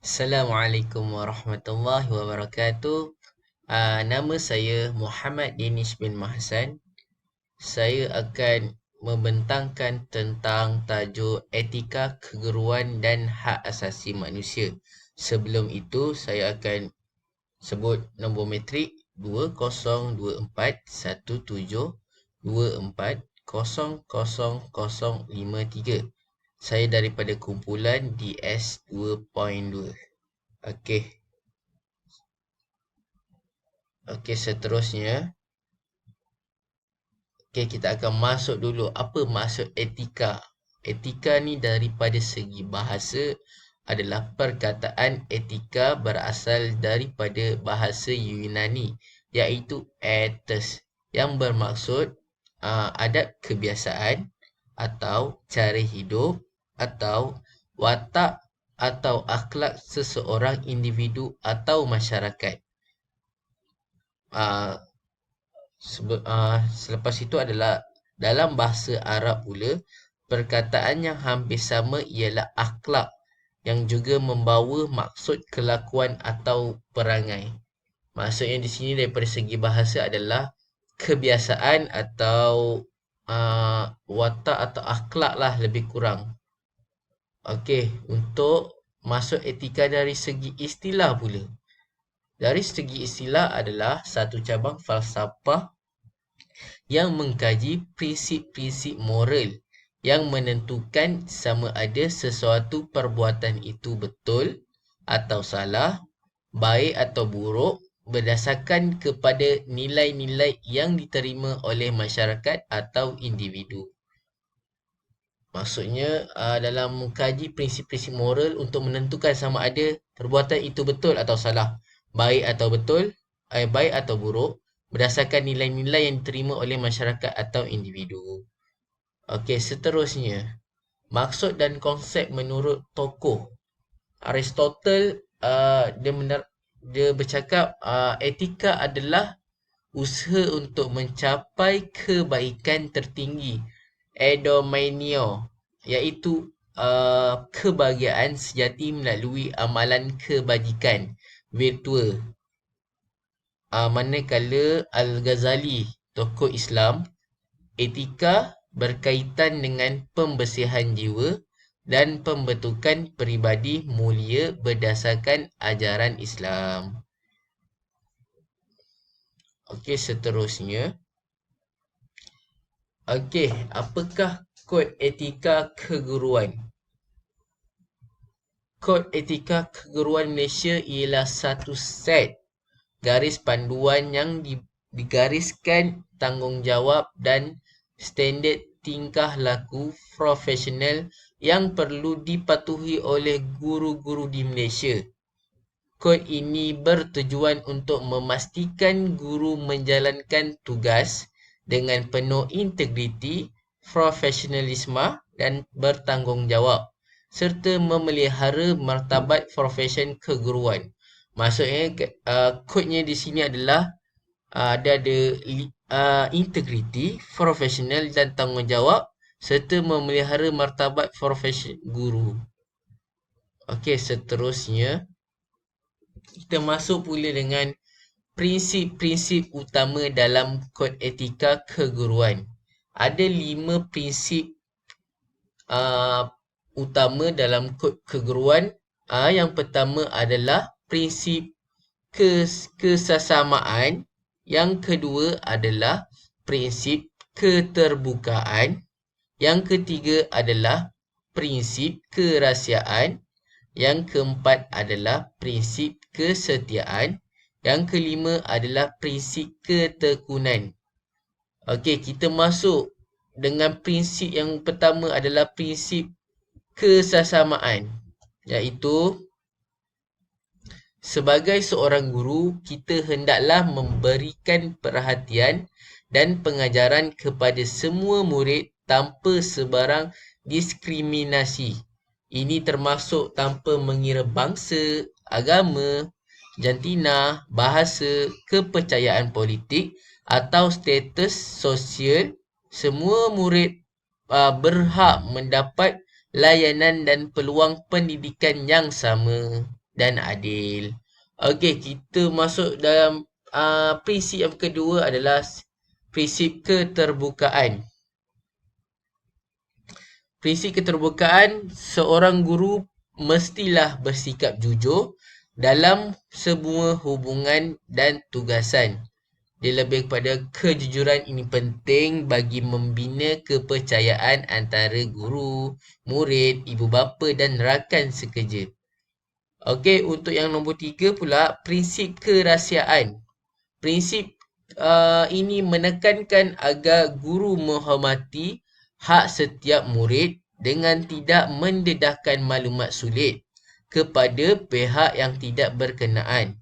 Assalamualaikum warahmatullahi wabarakatuh. Uh, nama saya Muhammad Danish bin Mahsan. Saya akan membentangkan tentang tajuk etika keguruan dan hak asasi manusia. Sebelum itu, saya akan sebut nombor metrik 2024-1724-000053. Saya daripada kumpulan DS 2.2. Okey. Okey, seterusnya. Okey, kita akan masuk dulu apa maksud etika. Etika ni daripada segi bahasa adalah perkataan etika berasal daripada bahasa Yunani iaitu ethos yang bermaksud uh, adat kebiasaan atau cara hidup atau watak atau akhlak seseorang individu atau masyarakat. Uh, sebe- uh, selepas itu adalah dalam bahasa Arab pula perkataan yang hampir sama ialah akhlak yang juga membawa maksud kelakuan atau perangai. Maksudnya di sini daripada segi bahasa adalah kebiasaan atau uh, watak atau akhlak lah lebih kurang. Okey, untuk masuk etika dari segi istilah pula. Dari segi istilah adalah satu cabang falsafah yang mengkaji prinsip-prinsip moral yang menentukan sama ada sesuatu perbuatan itu betul atau salah, baik atau buruk berdasarkan kepada nilai-nilai yang diterima oleh masyarakat atau individu. Maksudnya dalam mengkaji prinsip-prinsip moral untuk menentukan sama ada perbuatan itu betul atau salah, baik atau betul, eh, baik atau buruk berdasarkan nilai-nilai yang diterima oleh masyarakat atau individu. Okey, seterusnya. Maksud dan konsep menurut tokoh. Aristotle uh, dia mener- dia bercakap uh, etika adalah usaha untuk mencapai kebaikan tertinggi. Edomenio iaitu uh, kebahagiaan sejati melalui amalan kebajikan virtual. Uh, manakala Al-Ghazali, tokoh Islam, etika berkaitan dengan pembersihan jiwa dan pembentukan peribadi mulia berdasarkan ajaran Islam. Okey, seterusnya. Okey, apakah kod etika keguruan? Kod etika keguruan Malaysia ialah satu set garis panduan yang digariskan tanggungjawab dan standard tingkah laku profesional yang perlu dipatuhi oleh guru-guru di Malaysia. Kod ini bertujuan untuk memastikan guru menjalankan tugas dengan penuh integriti, profesionalisme dan bertanggungjawab serta memelihara martabat profesion keguruan. Maksudnya uh, kodnya di sini adalah uh, ada ada uh, integriti, profesional dan tanggungjawab serta memelihara martabat profesi guru. Okey, seterusnya kita masuk pula dengan prinsip-prinsip utama dalam kod etika keguruan. Ada lima prinsip uh, utama dalam kod keguruan. Uh, yang pertama adalah prinsip kes kesesamaan yang kedua adalah prinsip keterbukaan. Yang ketiga adalah prinsip kerahsiaan. Yang keempat adalah prinsip kesetiaan. Yang kelima adalah prinsip ketekunan. Okey, kita masuk dengan prinsip yang pertama adalah prinsip kesesamaan. Iaitu Sebagai seorang guru, kita hendaklah memberikan perhatian dan pengajaran kepada semua murid tanpa sebarang diskriminasi. Ini termasuk tanpa mengira bangsa, agama, jantina, bahasa, kepercayaan politik atau status sosial. Semua murid uh, berhak mendapat layanan dan peluang pendidikan yang sama. dan adil. Okey, kita masuk dalam uh, prinsip yang kedua adalah prinsip keterbukaan. Prinsip keterbukaan, seorang guru mestilah bersikap jujur dalam semua hubungan dan tugasan. Dia lebih kepada kejujuran ini penting bagi membina kepercayaan antara guru, murid, ibu bapa dan rakan sekerja. Okey, untuk yang nombor tiga pula, prinsip kerahsiaan. Prinsip uh, ini menekankan agar guru menghormati hak setiap murid dengan tidak mendedahkan maklumat sulit kepada pihak yang tidak berkenaan.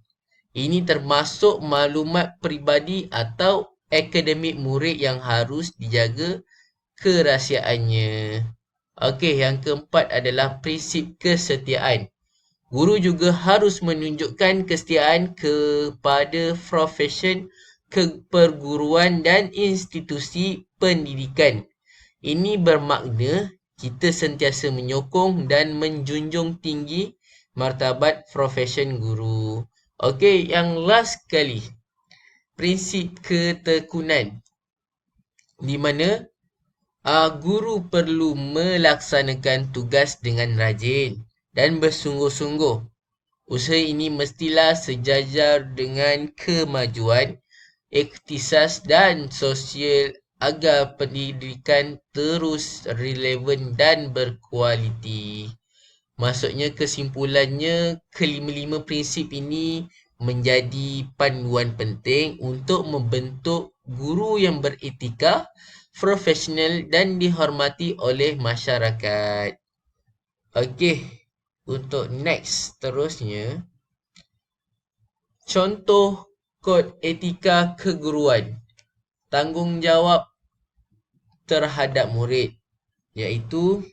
Ini termasuk maklumat peribadi atau akademik murid yang harus dijaga kerahsiaannya. Okey, yang keempat adalah prinsip kesetiaan. Guru juga harus menunjukkan kesetiaan kepada profesion keperguruan dan institusi pendidikan. Ini bermakna kita sentiasa menyokong dan menjunjung tinggi martabat profesion guru. Okey, yang last kali. Prinsip ketekunan. Di mana uh, guru perlu melaksanakan tugas dengan rajin dan bersungguh-sungguh. Usaha ini mestilah sejajar dengan kemajuan iktisas dan sosial agar pendidikan terus relevan dan berkualiti. Maksudnya kesimpulannya kelima-lima prinsip ini menjadi panduan penting untuk membentuk guru yang beretika, profesional dan dihormati oleh masyarakat. Okey, untuk next terusnya contoh kod etika keguruan. Tanggungjawab terhadap murid iaitu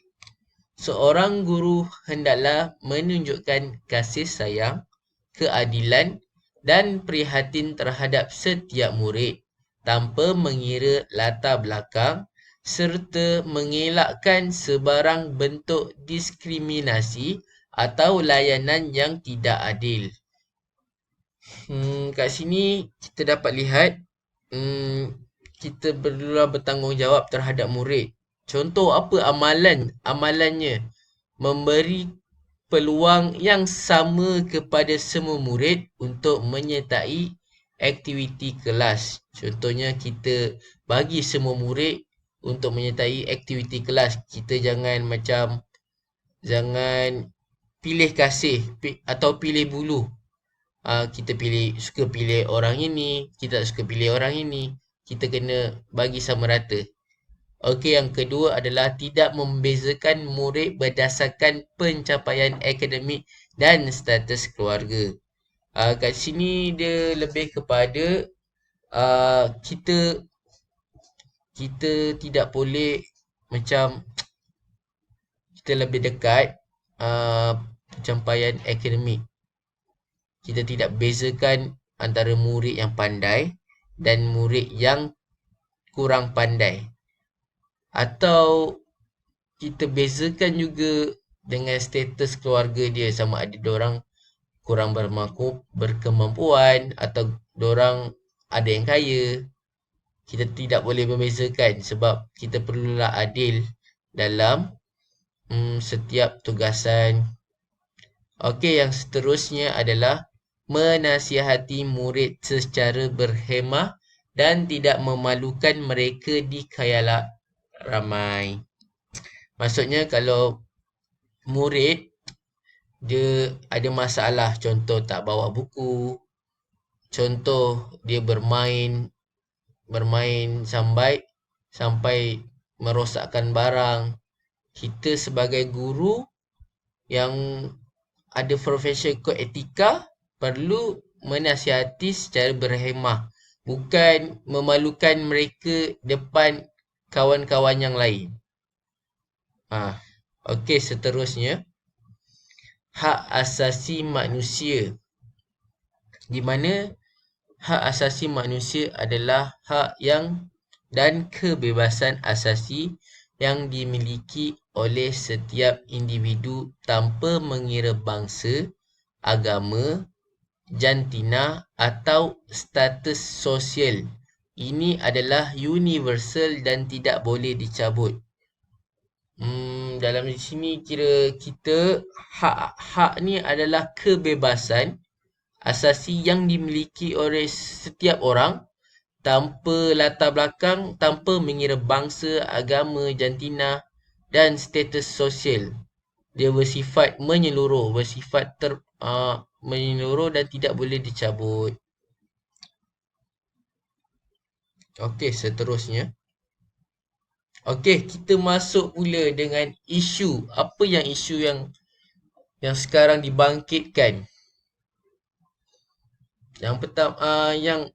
Seorang guru hendaklah menunjukkan kasih sayang, keadilan dan prihatin terhadap setiap murid tanpa mengira latar belakang serta mengelakkan sebarang bentuk diskriminasi atau layanan yang tidak adil. Hmm, kat sini kita dapat lihat hmm, kita perlulah bertanggungjawab terhadap murid Contoh apa amalan amalannya memberi peluang yang sama kepada semua murid untuk menyertai aktiviti kelas. Contohnya kita bagi semua murid untuk menyertai aktiviti kelas. Kita jangan macam jangan pilih kasih atau pilih bulu. Uh, kita pilih suka pilih orang ini, kita tak suka pilih orang ini. Kita kena bagi sama rata. Okey, yang kedua adalah tidak membezakan murid berdasarkan pencapaian akademik dan status keluarga. Uh, kat sini dia lebih kepada uh, kita kita tidak boleh macam kita lebih dekat uh, pencapaian akademik. Kita tidak bezakan antara murid yang pandai dan murid yang kurang pandai atau kita bezakan juga dengan status keluarga dia sama ada orang kurang bermaku, berkemampuan atau orang ada yang kaya. Kita tidak boleh membezakan sebab kita perlulah adil dalam mm, setiap tugasan. Okey, yang seterusnya adalah menasihati murid secara berhemah dan tidak memalukan mereka di khayalak ramai. Maksudnya kalau murid dia ada masalah contoh tak bawa buku, contoh dia bermain bermain sampai sampai merosakkan barang. Kita sebagai guru yang ada profession kod etika perlu menasihati secara berhemah bukan memalukan mereka depan kawan-kawan yang lain. Ha. Okey, seterusnya. Hak asasi manusia. Di mana hak asasi manusia adalah hak yang dan kebebasan asasi yang dimiliki oleh setiap individu tanpa mengira bangsa, agama, jantina atau status sosial. Ini adalah universal dan tidak boleh dicabut. Hmm, dalam di sini kira kita hak-hak ni adalah kebebasan asasi yang dimiliki oleh setiap orang tanpa latar belakang, tanpa mengira bangsa, agama, jantina dan status sosial. Dia bersifat menyeluruh, bersifat ter, uh, menyeluruh dan tidak boleh dicabut. Okey, seterusnya. Okey, kita masuk pula dengan isu. Apa yang isu yang yang sekarang dibangkitkan? Yang pertama uh, yang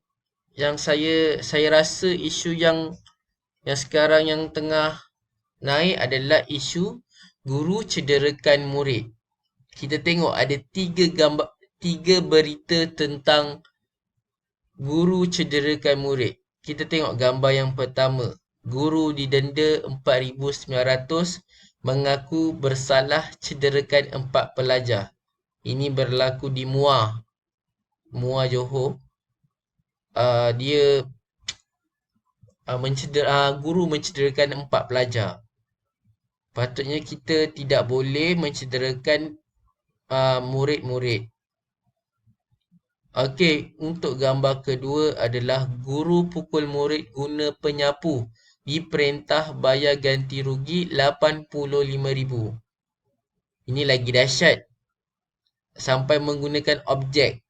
yang saya saya rasa isu yang yang sekarang yang tengah naik adalah isu guru cederakan murid. Kita tengok ada tiga gambar tiga berita tentang guru cederakan murid. Kita tengok gambar yang pertama. Guru didenda 4,900 mengaku bersalah cederakan empat pelajar. Ini berlaku di Muar. Muar Johor. Uh, dia uh, menceder, uh, guru mencederakan empat pelajar. Patutnya kita tidak boleh mencederakan uh, murid-murid. Okey, untuk gambar kedua adalah guru pukul murid guna penyapu. Diperintah bayar ganti rugi RM85,000. Ini lagi dahsyat. Sampai menggunakan objek.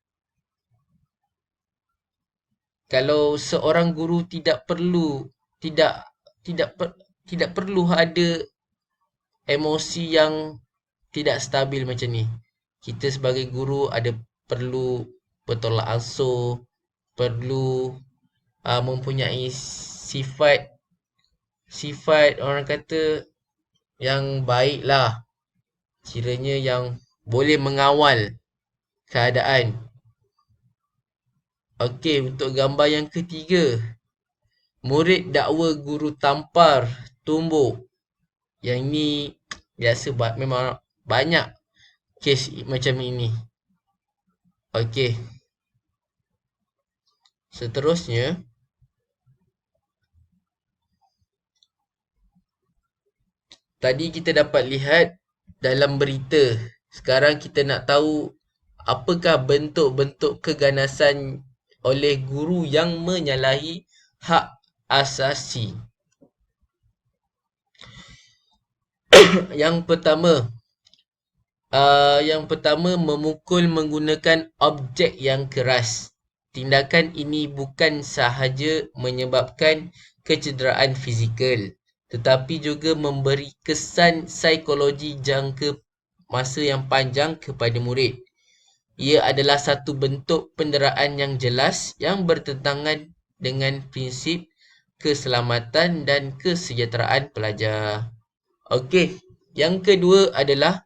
Kalau seorang guru tidak perlu tidak tidak per, tidak perlu ada emosi yang tidak stabil macam ni. Kita sebagai guru ada perlu bertolak ansur, perlu uh, mempunyai sifat sifat orang kata yang baik lah. Kiranya yang boleh mengawal keadaan. Okey, untuk gambar yang ketiga. Murid dakwa guru tampar, tumbuk. Yang ni biasa memang banyak kes macam ini. Okey. Seterusnya Tadi kita dapat lihat dalam berita. Sekarang kita nak tahu Apakah bentuk-bentuk keganasan oleh guru yang menyalahi hak asasi. Yang pertama uh, Yang pertama memukul menggunakan objek yang keras tindakan ini bukan sahaja menyebabkan kecederaan fizikal tetapi juga memberi kesan psikologi jangka masa yang panjang kepada murid. Ia adalah satu bentuk penderaan yang jelas yang bertentangan dengan prinsip keselamatan dan kesejahteraan pelajar. Okey, yang kedua adalah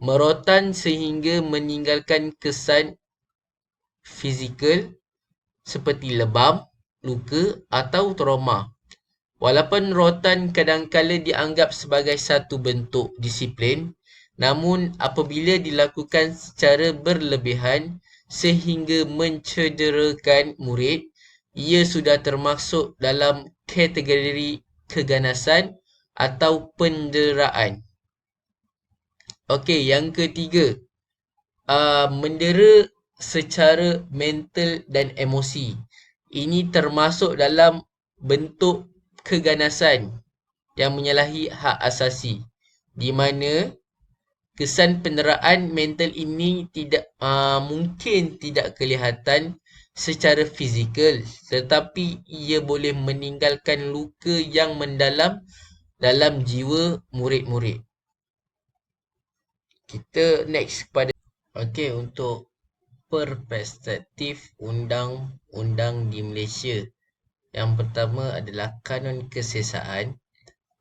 merotan sehingga meninggalkan kesan fizikal seperti lebam, luka atau trauma. Walaupun rotan kadangkala dianggap sebagai satu bentuk disiplin, namun apabila dilakukan secara berlebihan sehingga mencederakan murid, ia sudah termasuk dalam kategori keganasan atau penderaan. Okey, yang ketiga. Uh, mendera secara mental dan emosi. Ini termasuk dalam bentuk keganasan yang menyalahi hak asasi di mana kesan penderaan mental ini tidak uh, mungkin tidak kelihatan secara fizikal tetapi ia boleh meninggalkan luka yang mendalam dalam jiwa murid-murid. Kita next kepada okey untuk perspektif undang-undang di Malaysia. Yang pertama adalah kanun kesesaan,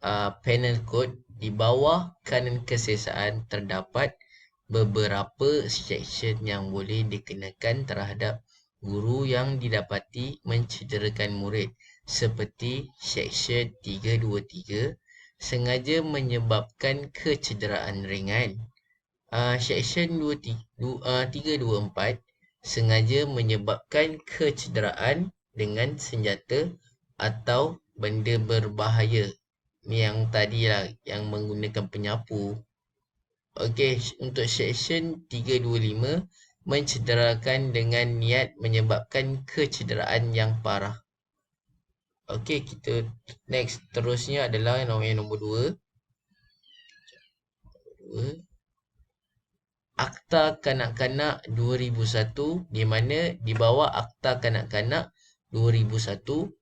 uh, penal code. Di bawah kanun kesesaan terdapat beberapa seksyen yang boleh dikenakan terhadap guru yang didapati mencederakan murid seperti seksyen 323 sengaja menyebabkan kecederaan ringan uh, Section 324 sengaja menyebabkan kecederaan dengan senjata atau benda berbahaya. Yang tadi lah, yang menggunakan penyapu. Okey, untuk section 325 mencederakan dengan niat menyebabkan kecederaan yang parah. Okey, kita next terusnya adalah yang nombor 2. Akta Kanak-Kanak 2001 di mana di bawah Akta Kanak-Kanak 2001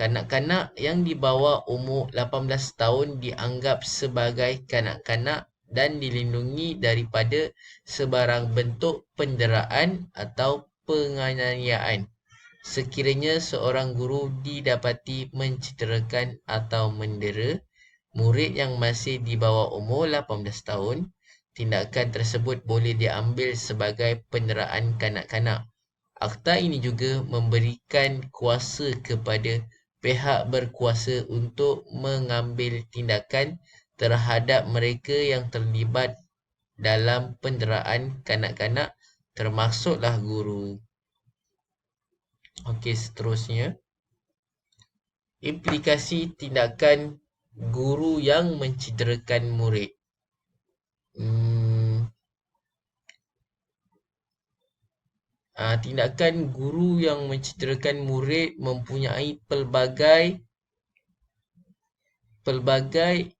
kanak-kanak yang di bawah umur 18 tahun dianggap sebagai kanak-kanak dan dilindungi daripada sebarang bentuk penderaan atau penganiayaan. Sekiranya seorang guru didapati mencederakan atau mendera murid yang masih di bawah umur 18 tahun tindakan tersebut boleh diambil sebagai penderaan kanak-kanak akta ini juga memberikan kuasa kepada pihak berkuasa untuk mengambil tindakan terhadap mereka yang terlibat dalam penderaan kanak-kanak termasuklah guru. Okey, seterusnya. Implikasi tindakan guru yang mencederakan murid. Hmm. Uh, tindakan guru yang mencederakan murid mempunyai pelbagai pelbagai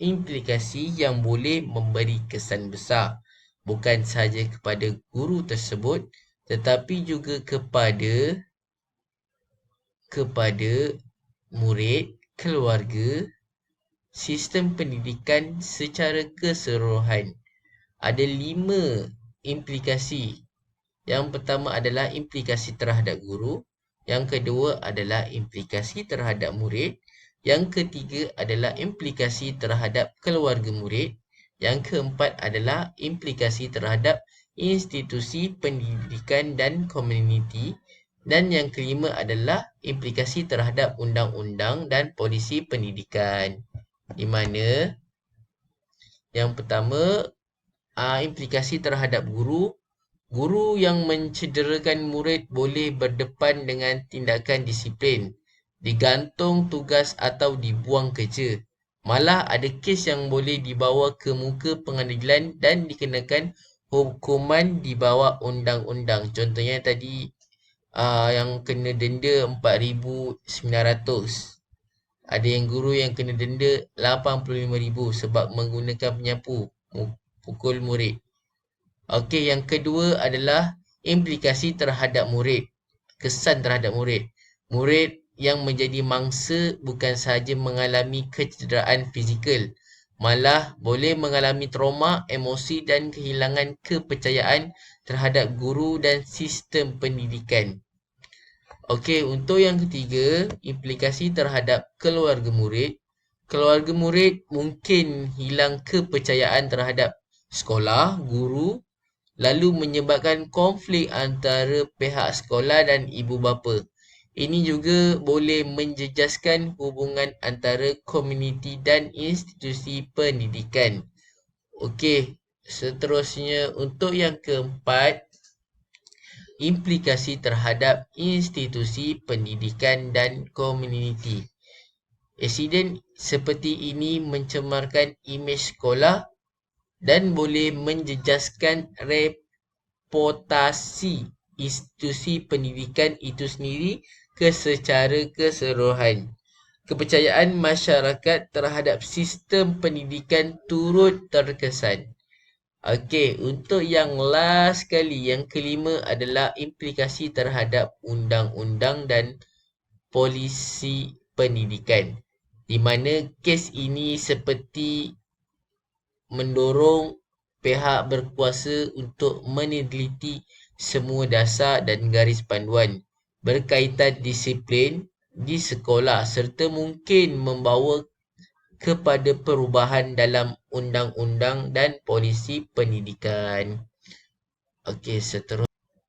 implikasi yang boleh memberi kesan besar bukan sahaja kepada guru tersebut tetapi juga kepada kepada murid, keluarga, sistem pendidikan secara keseluruhan. Ada lima implikasi. Yang pertama adalah implikasi terhadap guru. Yang kedua adalah implikasi terhadap murid. Yang ketiga adalah implikasi terhadap keluarga murid. Yang keempat adalah implikasi terhadap institusi pendidikan dan komuniti. Dan yang kelima adalah implikasi terhadap undang-undang dan polisi pendidikan. Di mana yang pertama uh, implikasi terhadap guru. Guru yang mencederakan murid boleh berdepan dengan tindakan disiplin digantung tugas atau dibuang kerja. Malah ada kes yang boleh dibawa ke muka pengadilan dan dikenakan hukuman di bawah undang-undang. Contohnya tadi uh, yang kena denda 4,900. Ada yang guru yang kena denda 85,000 sebab menggunakan penyapu pukul murid. Okey, yang kedua adalah implikasi terhadap murid. Kesan terhadap murid. Murid yang menjadi mangsa bukan sahaja mengalami kecederaan fizikal malah boleh mengalami trauma, emosi dan kehilangan kepercayaan terhadap guru dan sistem pendidikan. Okey, untuk yang ketiga, implikasi terhadap keluarga murid. Keluarga murid mungkin hilang kepercayaan terhadap sekolah, guru lalu menyebabkan konflik antara pihak sekolah dan ibu bapa. Ini juga boleh menjejaskan hubungan antara komuniti dan institusi pendidikan. Okey, seterusnya untuk yang keempat, implikasi terhadap institusi pendidikan dan komuniti. Insiden seperti ini mencemarkan imej sekolah dan boleh menjejaskan reputasi institusi pendidikan itu sendiri ke secara keseluruhan. Kepercayaan masyarakat terhadap sistem pendidikan turut terkesan. Okey, untuk yang last sekali, yang kelima adalah implikasi terhadap undang-undang dan polisi pendidikan. Di mana kes ini seperti mendorong pihak berkuasa untuk meneliti semua dasar dan garis panduan berkaitan disiplin di sekolah serta mungkin membawa kepada perubahan dalam undang-undang dan polisi pendidikan. Okey, seterus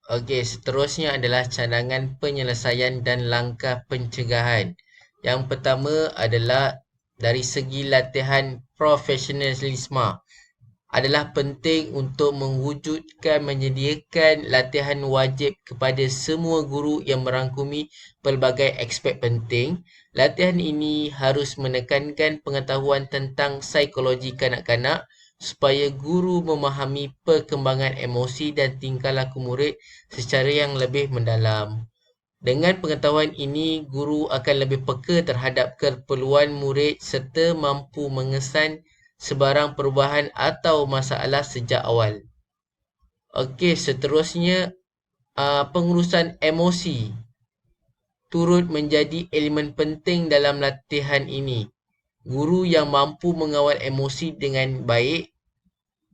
Okey, seterusnya adalah cadangan penyelesaian dan langkah pencegahan. Yang pertama adalah dari segi latihan profesionalisme. adalah penting untuk mewujudkan menyediakan latihan wajib kepada semua guru yang merangkumi pelbagai aspek penting. Latihan ini harus menekankan pengetahuan tentang psikologi kanak-kanak supaya guru memahami perkembangan emosi dan tingkah laku murid secara yang lebih mendalam. Dengan pengetahuan ini, guru akan lebih peka terhadap keperluan murid serta mampu mengesan sebarang perubahan atau masalah sejak awal. Okey, seterusnya uh, pengurusan emosi turut menjadi elemen penting dalam latihan ini. Guru yang mampu mengawal emosi dengan baik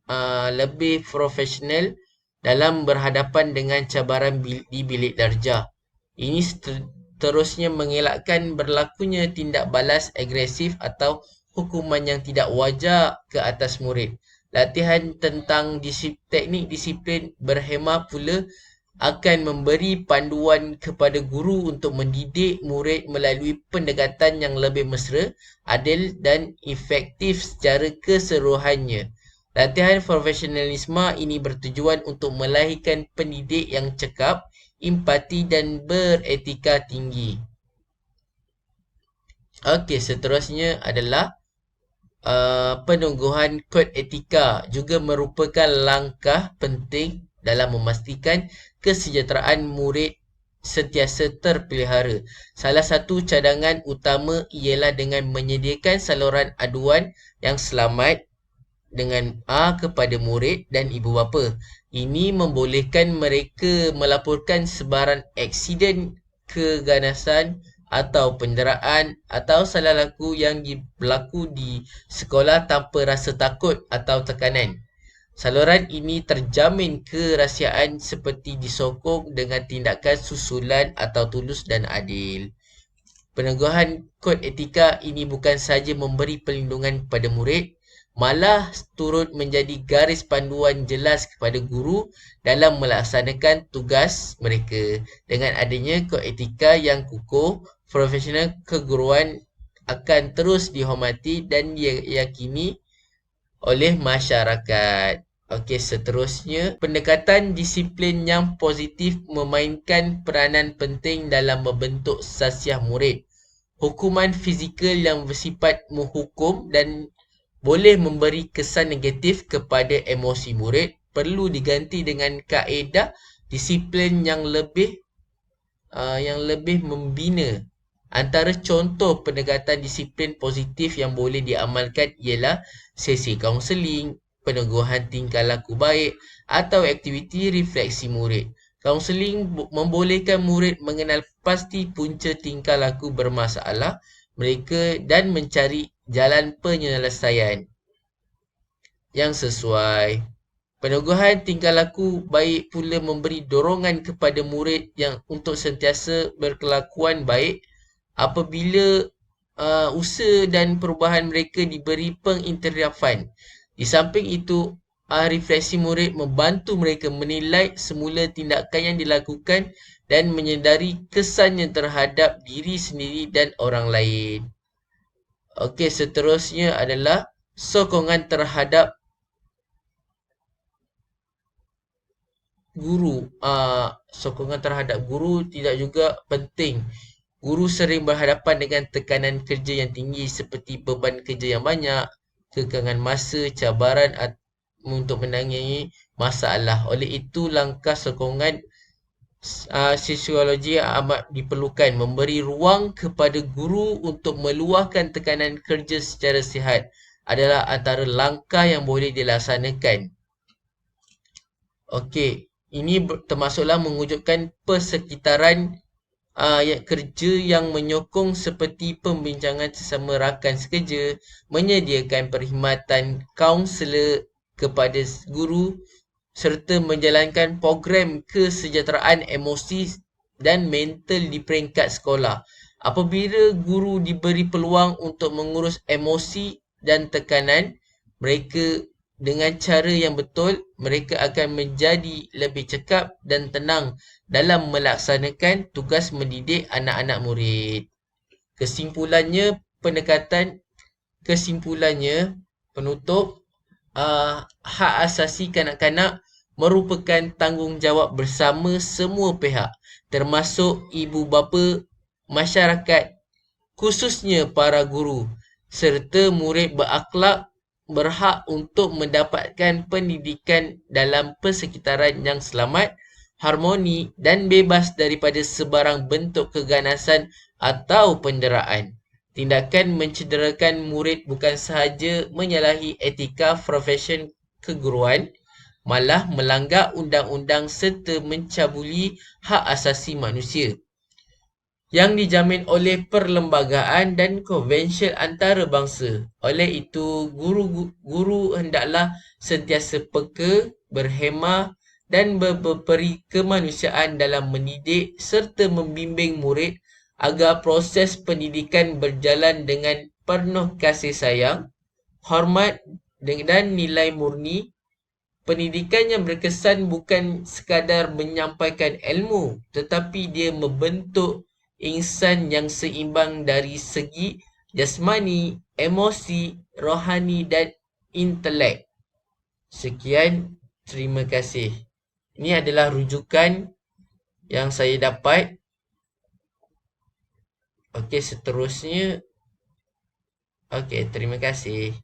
uh, lebih profesional dalam berhadapan dengan cabaran di bilik darjah. Ini seterusnya mengelakkan berlakunya tindak balas agresif atau hukuman yang tidak wajar ke atas murid. Latihan tentang disip, teknik disiplin berhemah pula akan memberi panduan kepada guru untuk mendidik murid melalui pendekatan yang lebih mesra, adil dan efektif secara keseluruhannya. Latihan profesionalisme ini bertujuan untuk melahirkan pendidik yang cekap, empati dan beretika tinggi. Okey, seterusnya adalah Uh, penungguhan kod etika juga merupakan langkah penting dalam memastikan kesejahteraan murid sentiasa terpelihara. Salah satu cadangan utama ialah dengan menyediakan saluran aduan yang selamat dengan A kepada murid dan ibu bapa. Ini membolehkan mereka melaporkan sebarang aksiden keganasan atau penderaan atau salah laku yang berlaku di sekolah tanpa rasa takut atau tekanan. Saluran ini terjamin kerahsiaan seperti disokong dengan tindakan susulan atau tulus dan adil. Peneguhan kod etika ini bukan sahaja memberi perlindungan kepada murid, malah turut menjadi garis panduan jelas kepada guru dalam melaksanakan tugas mereka. Dengan adanya kod etika yang kukuh, profesional keguruan akan terus dihormati dan diyakini oleh masyarakat. Okey, seterusnya, pendekatan disiplin yang positif memainkan peranan penting dalam membentuk sasiah murid. Hukuman fizikal yang bersifat menghukum dan boleh memberi kesan negatif kepada emosi murid perlu diganti dengan kaedah disiplin yang lebih uh, yang lebih membina. Antara contoh pendekatan disiplin positif yang boleh diamalkan ialah sesi kaunseling, peneguhan tingkah laku baik atau aktiviti refleksi murid. Kaunseling membolehkan murid mengenal pasti punca tingkah laku bermasalah mereka dan mencari jalan penyelesaian yang sesuai. Peneguhan tingkah laku baik pula memberi dorongan kepada murid yang untuk sentiasa berkelakuan baik apabila uh, usaha dan perubahan mereka diberi pengiktirafan. Di samping itu, refleksi murid membantu mereka menilai semula tindakan yang dilakukan dan menyedari kesannya terhadap diri sendiri dan orang lain. Okey, seterusnya adalah sokongan terhadap guru. Uh, sokongan terhadap guru tidak juga penting. Guru sering berhadapan dengan tekanan kerja yang tinggi seperti beban kerja yang banyak, kekangan masa, cabaran untuk menangani masalah. Oleh itu, langkah sokongan uh, sosiologi amat diperlukan memberi ruang kepada guru untuk meluahkan tekanan kerja secara sihat adalah antara langkah yang boleh dilaksanakan. Okey, ini termasuklah mewujudkan persekitaran uh, kerja yang menyokong seperti pembincangan sesama rakan sekerja, menyediakan perkhidmatan kaunselor kepada guru serta menjalankan program kesejahteraan emosi dan mental di peringkat sekolah. Apabila guru diberi peluang untuk mengurus emosi dan tekanan mereka dengan cara yang betul, mereka akan menjadi lebih cekap dan tenang dalam melaksanakan tugas mendidik anak-anak murid. Kesimpulannya, pendekatan kesimpulannya penutup uh, hak asasi kanak-kanak merupakan tanggungjawab bersama semua pihak termasuk ibu bapa, masyarakat, khususnya para guru serta murid berakhlak berhak untuk mendapatkan pendidikan dalam persekitaran yang selamat, harmoni dan bebas daripada sebarang bentuk keganasan atau penderaan. Tindakan mencederakan murid bukan sahaja menyalahi etika profesion keguruan, malah melanggar undang-undang serta mencabuli hak asasi manusia yang dijamin oleh perlembagaan dan konvensyen antarabangsa. Oleh itu, guru-guru hendaklah sentiasa peka, berhemah dan berperi kemanusiaan dalam mendidik serta membimbing murid agar proses pendidikan berjalan dengan penuh kasih sayang, hormat dan nilai murni pendidikan yang berkesan bukan sekadar menyampaikan ilmu tetapi dia membentuk insan yang seimbang dari segi jasmani, emosi, rohani dan intelek. Sekian, terima kasih. Ini adalah rujukan yang saya dapat. Okey, seterusnya. Okey, terima kasih.